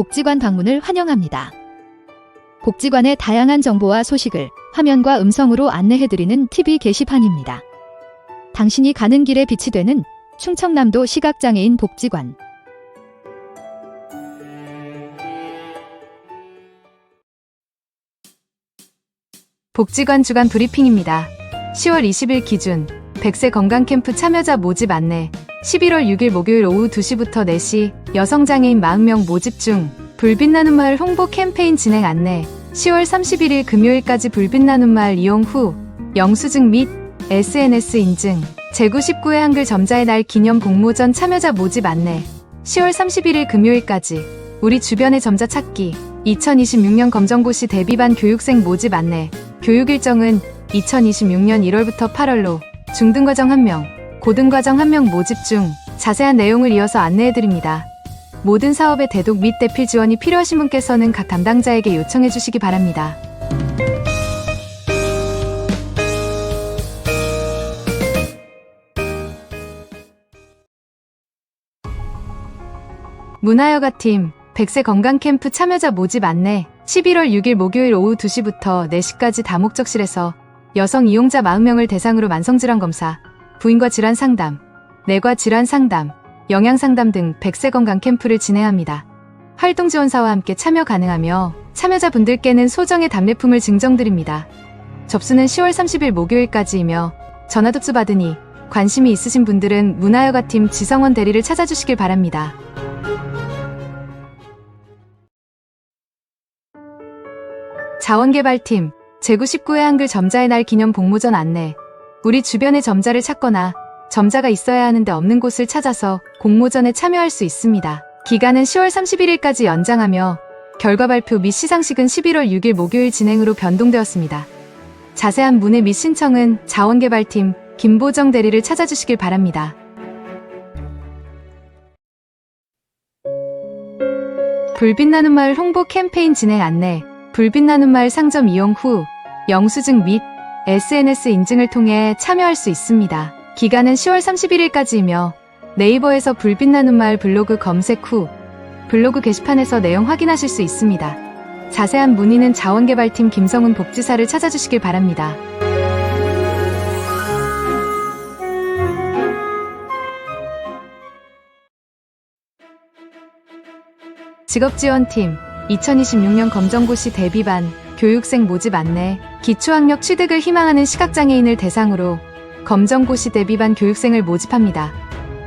복지관 방문을 환영합니다. 복지관의 다양한 정보와 소식을 화면과 음성으로 안내해드리는 TV 게시판입니다. 당신이 가는 길에 빛이 되는 충청남도 시각장애인 복지관. 복지관 주간 브리핑입니다. 10월 20일 기준 100세 건강캠프 참여자 모집 안내 11월 6일 목요일 오후 2시부터 4시 여성장애인 40명 모집 중 불빛 나눔 마을 홍보 캠페인 진행 안내. 10월 31일 금요일까지 불빛 나눔 마을 이용 후 영수증 및 SNS 인증. 제9 19회 한글 점자의 날 기념 공모전 참여자 모집 안내. 10월 31일 금요일까지 우리 주변의 점자 찾기. 2026년 검정고시 대비반 교육생 모집 안내. 교육 일정은 2026년 1월부터 8월로 중등과정 1명, 고등과정 1명 모집 중 자세한 내용을 이어서 안내해드립니다. 모든 사업의 대독 및 대필 지원이 필요하신 분께서는 각 담당자에게 요청해 주시기 바랍니다. 문화여가팀 100세 건강캠프 참여자 모집 안내 11월 6일 목요일 오후 2시부터 4시까지 다목적실에서 여성 이용자 40명을 대상으로 만성질환 검사, 부인과 질환 상담, 뇌과 질환 상담, 영양 상담 등 100세 건강 캠프를 진행합니다. 활동 지원사와 함께 참여 가능하며 참여자분들께는 소정의 답례품을 증정드립니다. 접수는 10월 30일 목요일까지이며 전화 접수 받으니 관심이 있으신 분들은 문화여가팀 지성원 대리를 찾아주시길 바랍니다. 자원개발팀 제9 19회 한글 점자의 날 기념 공모전 안내 우리 주변의 점자를 찾거나 점자가 있어야 하는데 없는 곳을 찾아서 공모전에 참여할 수 있습니다. 기간은 10월 31일까지 연장하며 결과 발표 및 시상식은 11월 6일 목요일 진행으로 변동되었습니다. 자세한 문의 및 신청은 자원개발팀 김보정 대리를 찾아주시길 바랍니다. 불빛 나눔 마을 홍보 캠페인 진행 안내 불빛 나눔 마을 상점 이용 후 영수증 및 SNS 인증을 통해 참여할 수 있습니다. 기간은 10월 31일까지이며 네이버에서 불빛 나눔 마을 블로그 검색 후 블로그 게시판에서 내용 확인하실 수 있습니다. 자세한 문의는 자원개발팀 김성훈 복지사를 찾아주시길 바랍니다. 직업지원팀 2026년 검정고시 대비반 교육생 모집 안내 기초학력 취득을 희망하는 시각장애인을 대상으로 검정고시 대비반 교육생을 모집합니다.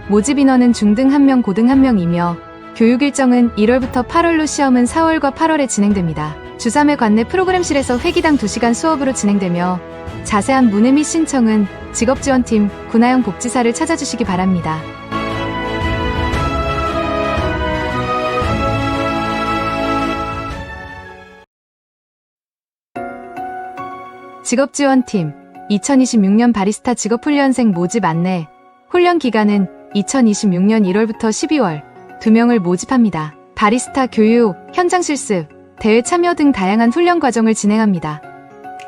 모집 인원은 중등 1명, 고등 1명이며 교육 일정은 1월부터 8월로 시험은 4월과 8월에 진행됩니다. 주3회 관내 프로그램실에서 회기당 2시간 수업으로 진행되며 자세한 문의 및 신청은 직업지원팀 군하영 복지사를 찾아주시기 바랍니다. 직업지원팀 2026년 바리스타 직업훈련생 모집 안내 훈련 기간은 2026년 1월부터 12월 2명을 모집합니다. 바리스타 교육, 현장 실습, 대회 참여 등 다양한 훈련 과정을 진행합니다.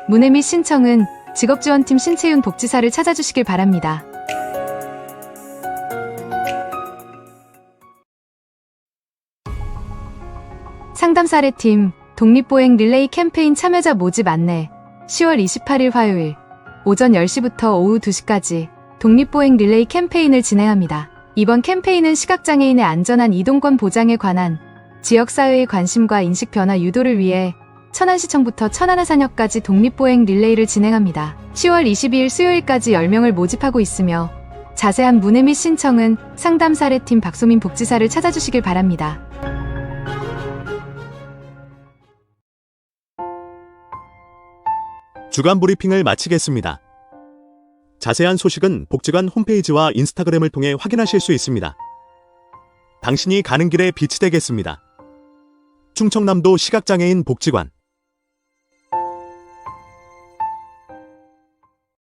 문의 및 신청은 직업지원팀 신채윤 복지사를 찾아주시길 바랍니다. 상담 사례팀 독립보행 릴레이 캠페인 참여자 모집 안내 10월 28일 화요일 오전 10시부터 오후 2시까지 독립보행 릴레이 캠페인을 진행합니다. 이번 캠페인은 시각장애인의 안전한 이동권 보장에 관한 지역사회의 관심과 인식 변화 유도를 위해 천안시청부터 천안하산역까지 독립보행 릴레이를 진행합니다. 10월 22일 수요일까지 10명을 모집하고 있으며 자세한 문의 및 신청은 상담 사례팀 박소민 복지사를 찾아주시길 바랍니다. 주간 브리핑을 마치겠습니다. 자세한 소식은 복지관 홈페이지와 인스타그램을 통해 확인하실 수 있습니다. 당신이 가는 길에 빛이 되겠습니다. 충청남도 시각장애인 복지관